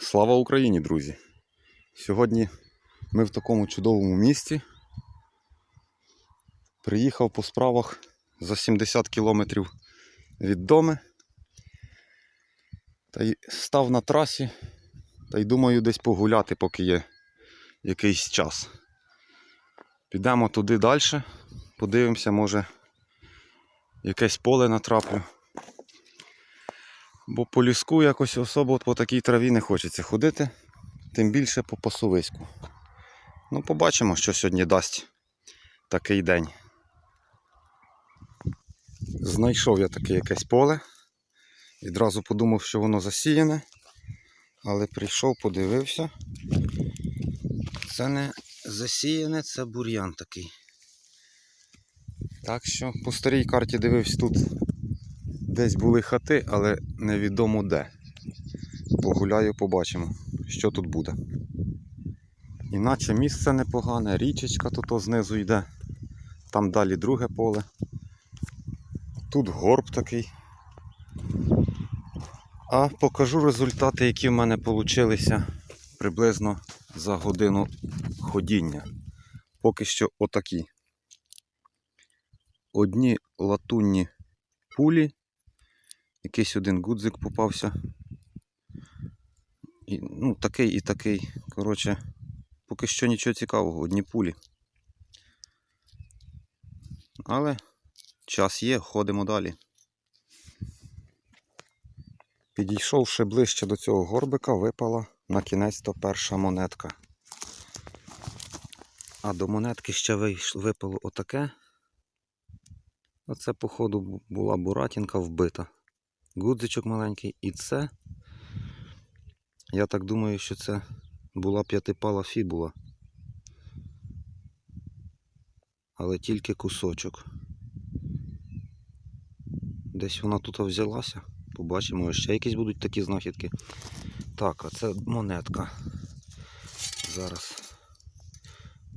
Слава Україні, друзі! Сьогодні ми в такому чудовому місті. Приїхав по справах за 70 кілометрів від дому. Та й став на трасі. Та й думаю десь погуляти, поки є якийсь час. Підемо туди далі, подивимося, може якесь поле натраплю. Бо по ліску якось особо по такій траві не хочеться ходити, тим більше по пасовиську. Ну, побачимо, що сьогодні дасть такий день. Знайшов я таке якесь поле. Відразу подумав, що воно засіяне, але прийшов, подивився. Це не засіяне, це бур'ян такий. Так що по старій карті дивився тут Десь були хати, але невідомо де. Погуляю, побачимо, що тут буде. Іначе місце непогане, річечка тут знизу йде. Там далі друге поле. Тут горб такий. А покажу результати, які в мене вийшли приблизно за годину ходіння. Поки що отакі. Одні латунні пулі Якийсь один гудзик попався. І, Ну, такий і такий. Коротше, поки що нічого цікавого, одні пулі. Але час є, ходимо далі. Підійшовши ближче до цього горбика, випала на кінець то перша монетка. А до монетки ще випало отаке. Оце, походу, була буратінка вбита гудзичок маленький. І це, я так думаю, що це була п'ятипала фібула. Але тільки кусочок. Десь вона тут взялася. Побачимо, ще якісь будуть такі знахідки. Так, а це монетка. Зараз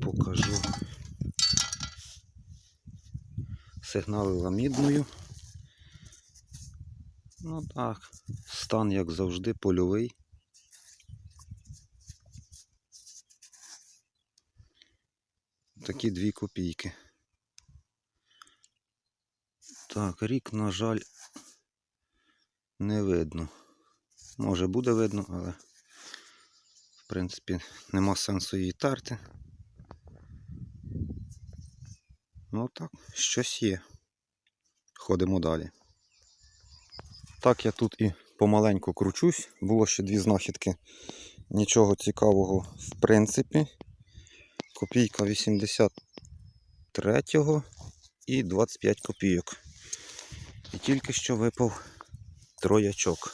покажу. Сигналила мідною. Ну так, стан, як завжди, польовий. Такі дві копійки. Так, рік, на жаль, не видно. Може буде видно, але в принципі нема сенсу її терти. Ну так, щось є. Ходимо далі. Так я тут і помаленьку кручусь. Було ще дві знахідки. Нічого цікавого в принципі. Копійка 83-го і 25 копійок. І тільки що випав троячок.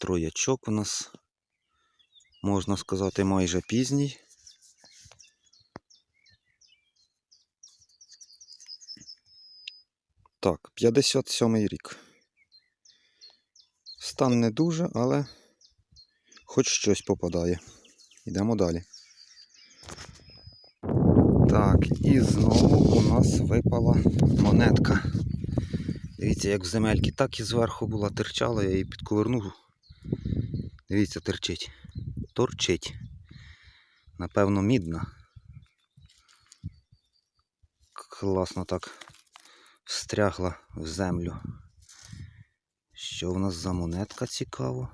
Троячок у нас, можна сказати, майже пізній. Так, 57 рік. Стан не дуже, але хоч щось попадає. Йдемо далі. Так, і знову у нас випала монетка. Дивіться, як в земельки, так і зверху була терчала, я її підковернув. Дивіться, терчить. Торчить. Напевно, мідна. Класно так встрягла в землю. Що в нас за монетка цікаво?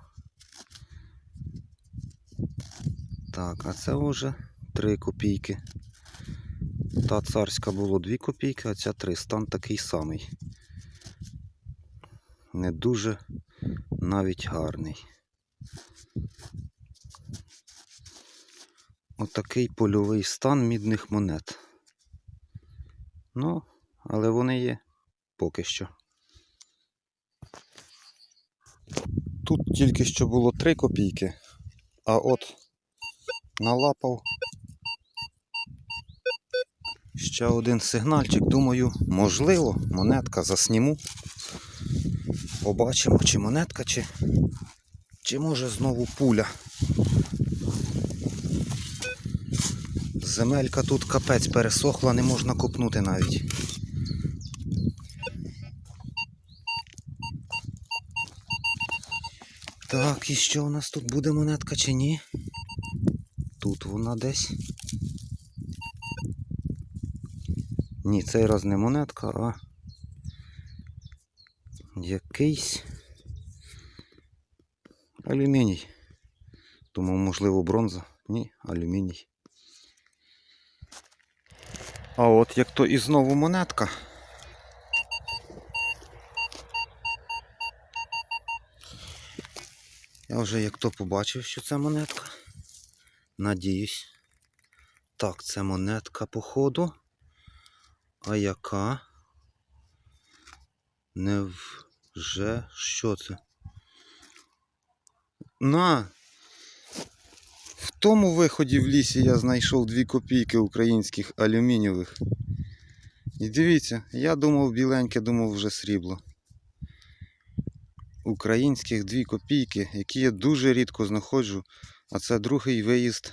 Так, а це вже 3 копійки. Та царська було 2 копійки, а ця 3. Стан такий самий. Не дуже навіть гарний. Отакий польовий стан мідних монет. Ну, але вони є поки що. Тут тільки що було 3 копійки, а от налапав ще один сигнальчик. Думаю, можливо, монетка засніму. Побачимо, чи монетка, чи, чи може знову пуля. Земелька тут капець пересохла, не можна копнути навіть. Так, і що у нас тут буде монетка чи ні? Тут вона десь. Ні, цей раз не монетка, а якийсь алюміній. Думав, можливо, бронза. Ні, алюміній. А от як то і знову монетка. Я вже як то побачив, що це монетка. Надіюсь. Так, це монетка, походу. А яка? Не вже що це? На! В тому виході в лісі я знайшов дві копійки українських алюмінієвих. І дивіться, я думав біленьке, думав вже срібло. Українських дві копійки, які я дуже рідко знаходжу, а це другий виїзд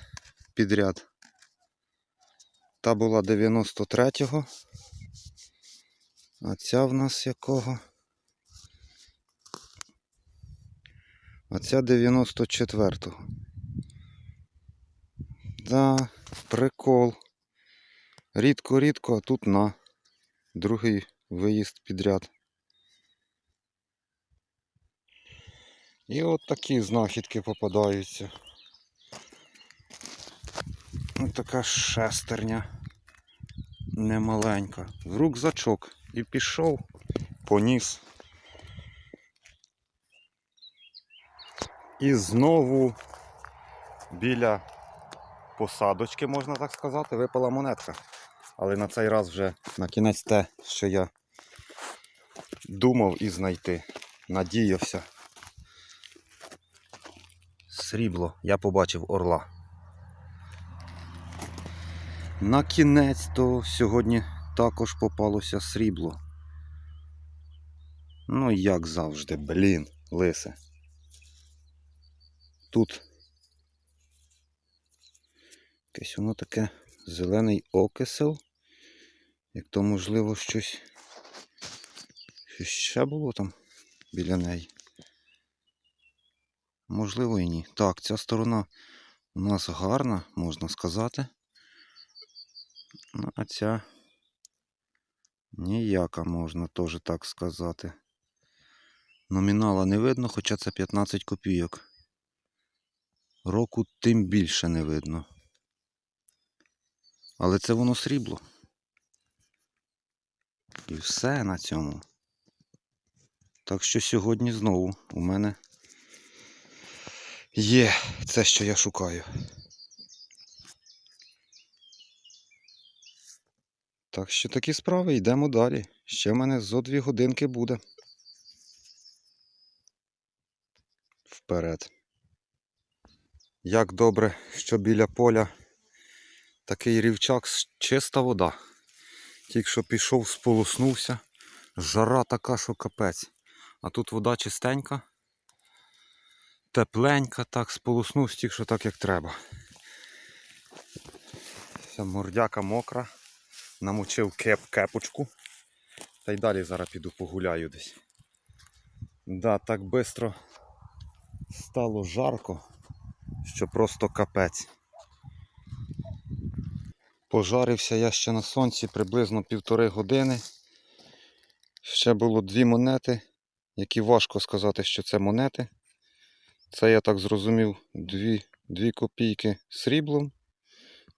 підряд. Та була 93-го. А ця в нас якого? А ця 94-го. Да, прикол. Рідко-рідко, а тут на другий виїзд підряд. І от такі знахідки попадаються. Ось така шестерня немаленька. В рюкзачок. І пішов, поніс. І знову біля посадочки, можна так сказати, випала монетка. Але на цей раз вже на кінець те, що я думав і знайти. Надіявся. Срібло, я побачив орла. На кінець то сьогодні також попалося срібло. Ну, як завжди, блін, лисе. Тут якесь воно таке зелений окисел. Як то можливо щось, щось ще було там біля неї. Можливо і ні. Так, ця сторона у нас гарна, можна сказати. Ну, а ця ніяка можна теж так сказати. Номінала не видно, хоча це 15 копійок. Року тим більше не видно. Але це воно срібло. І все на цьому. Так що сьогодні знову у мене є це, що я шукаю. Так що такі справи, йдемо далі. Ще в мене зо дві годинки буде. Вперед. Як добре, що біля поля такий рівчак, чиста вода. Тільки що пішов, сполоснувся. Жара така, що капець. А тут вода чистенька, тепленька, так, сполоснувся, тільки що так, як треба. Вся мордяка мокра. Намочив кеп кепочку. Та й далі зараз піду погуляю десь. Да, так швидко стало жарко, що просто капець. Пожарився я ще на сонці приблизно півтори години. Ще було дві монети, які важко сказати, що це монети. Це я так зрозумів дві, дві копійки сріблом,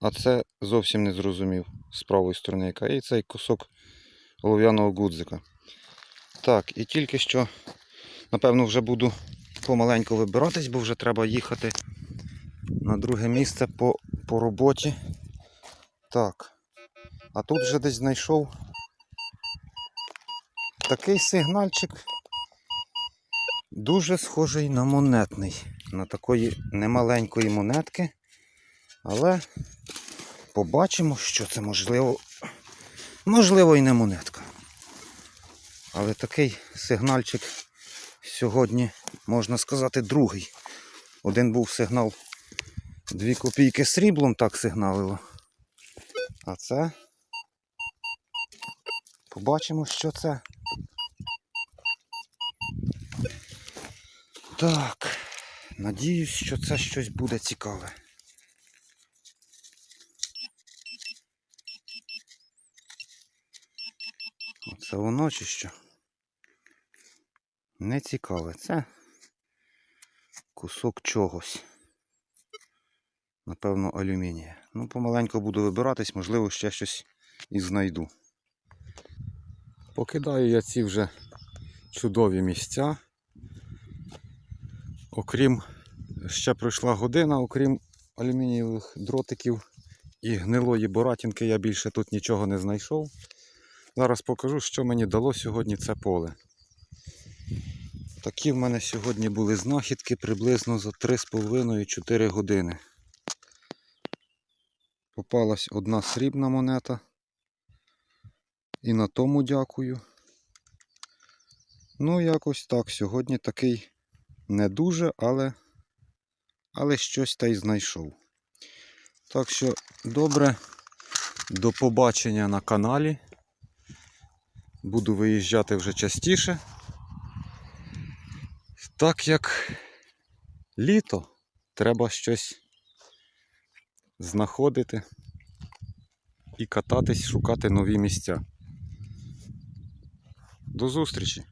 а це зовсім не зрозумів з правої сторони яка. І цей кусок олов'яного гудзика. Так, і тільки що, напевно, вже буду помаленьку вибиратись, бо вже треба їхати на друге місце по, по роботі. Так. А тут вже десь знайшов такий сигнальчик. Дуже схожий на монетний. На такої немаленької монетки. Але побачимо, що це можливо. Можливо і не монетка. Але такий сигнальчик сьогодні, можна сказати, другий. Один був сигнал 2 копійки сріблом, так сигналило. А це побачимо, що це. Так, Надіюсь, що це щось буде цікаве. Оце воно чи що? Не цікаве. Це кусок чогось. Напевно, алюмінія. Ну, помаленьку буду вибиратись, можливо, ще щось і знайду. Покидаю я ці вже чудові місця. Окрім, ще пройшла година, окрім алюмінієвих дротиків і гнилої боратінки, я більше тут нічого не знайшов. Зараз покажу, що мені дало сьогодні це поле. Такі в мене сьогодні були знахідки приблизно за 3,5-4 години. Попалась одна срібна монета. І на тому дякую. Ну, якось так. Сьогодні такий не дуже, але, але щось та й знайшов. Так що добре, до побачення на каналі. Буду виїжджати вже частіше. Так як літо, треба щось знаходити і кататись, шукати нові місця. До зустрічі!